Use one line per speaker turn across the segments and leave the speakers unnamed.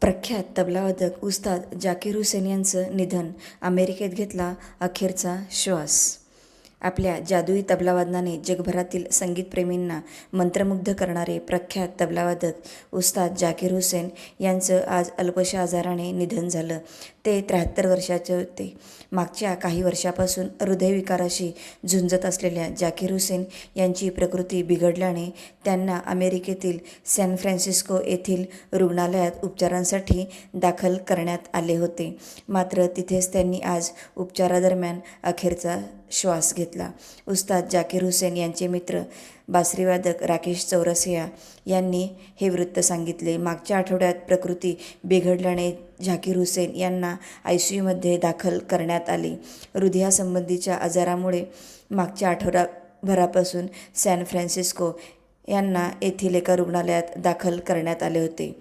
प्रख्यात तबलावादक उस्ताद जाकीर हुसेन यांचं निधन अमेरिकेत घेतला अखेरचा श्वास. आपल्या जादुई तबलावादनाने जगभरातील संगीतप्रेमींना मंत्रमुग्ध करणारे प्रख्यात तबलावादक उस्ताद जाकीर हुसेन यांचं आज अल्पशा आजाराने निधन झालं. ते त्र्याहत्तर वर्षाचे होते. मागच्या काही वर्षापासून हृदयविकाराशी झुंजत असलेल्या जाकीर हुसेन यांची प्रकृती बिघडल्याने त्यांना अमेरिकेतील सॅन फ्रान्सिस्को येथील रुग्णालयात उपचारांसाठी दाखल करण्यात आले होते. मात्र तिथेच त्यांनी आज उपचारादरम्यान अखेरचा श्वास घेतला. उस्ताद जाकीर हुसेन यांचे मित्र बासरीवादक राकेश चौरसिया यांनी हे वृत्त सांगितले. मागच्या आठवड्यात प्रकृती बिघडल्याने झाकीर हुसेन यांना आय सी यूमध्ये दाखल करण्यात आले. हृदयासंबंधीच्या आजारामुळे मागच्या आठवडाभरापासून सॅन फ्रान्सिस्को यांना येथील एका रुग्णालयात दाखल करण्यात आले होते.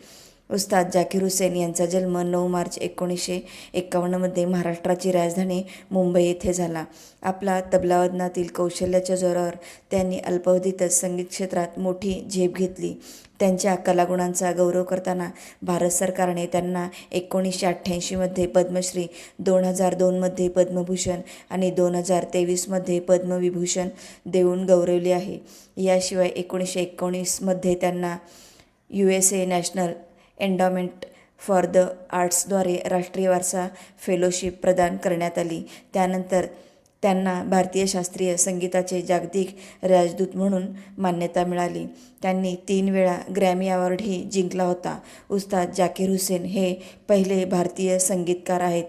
उस्ताद जाकीर हुसेन यांचा जन्म नऊ मार्च एकोणीसशे एक्कावन्नमध्ये महाराष्ट्राची राजधानी मुंबई येथे झाला. आपला तबलावदनातील कौशल्याच्या जोरावर त्यांनी अल्पावधीतच संगीत क्षेत्रात मोठी झेप घेतली. त्यांच्या कलागुणांचा गौरव करताना भारत सरकारने त्यांना एकोणीसशे अठ्ठ्याऐंशीमध्ये पद्मश्री दोन हजार दोनमध्ये पद्मभूषण आणि दोन हजार तेवीसमध्ये पद्मविभूषण देऊन गौरवले आहे. याशिवाय एकोणीसशे एकोणीसमध्ये त्यांना U S A national endowment for the आर्ट्सद्वारे राष्ट्रीय वारसा फेलोशिप प्रदान करण्यात आली. त्यानंतर त्यांना भारतीय शास्त्रीय संगीताचे जागतिक राजदूत म्हणून मान्यता मिळाली. त्यांनी तीन वेळा ग्रॅमी अवॉर्डही जिंकला होता. उस्ताद जाकीर हुसेन हे पहिले भारतीय संगीतकार आहेत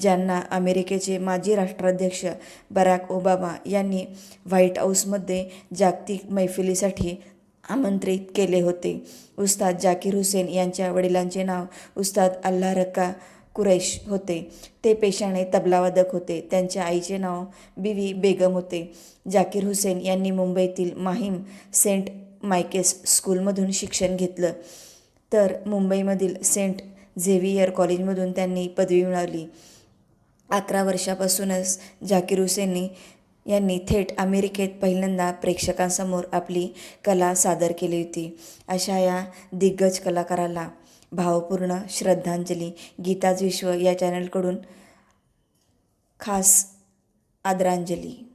ज्यांना अमेरिकेचे माजी राष्ट्राध्यक्ष बराक ओबामा यांनी व्हाईट हाऊसमध्ये जागतिक मैफिलीसाठी आमंत्रित केले होते. उस्ताद जाकीर हुसेन यांच्या वडिलांचे नाव उस्ताद अल्ला रक्का कुरैश होते. ते पेशाने तबलावादक होते. त्यांच्या आईचे नाव बीवी बेगम होते. जाकीर हुसेन यांनी मुंबईतील माहीम सेंट मायकेस स्कूलमधून शिक्षण घेतलं. तर मुंबईमधील सेंट झेवियर कॉलेजमधून त्यांनी पदवी मिळवली. अकरा वर्षापासूनच जाकीर हुसेननी यांनी थेट अमेरिकेत पहिल्यांदा प्रेक्षकांसमोर आपली कला सादर केली होती. अशा या दिग्गज कलाकाराला भावपूर्ण श्रद्धांजली गीताज विश्व या चॅनलकडून खास आदरांजली.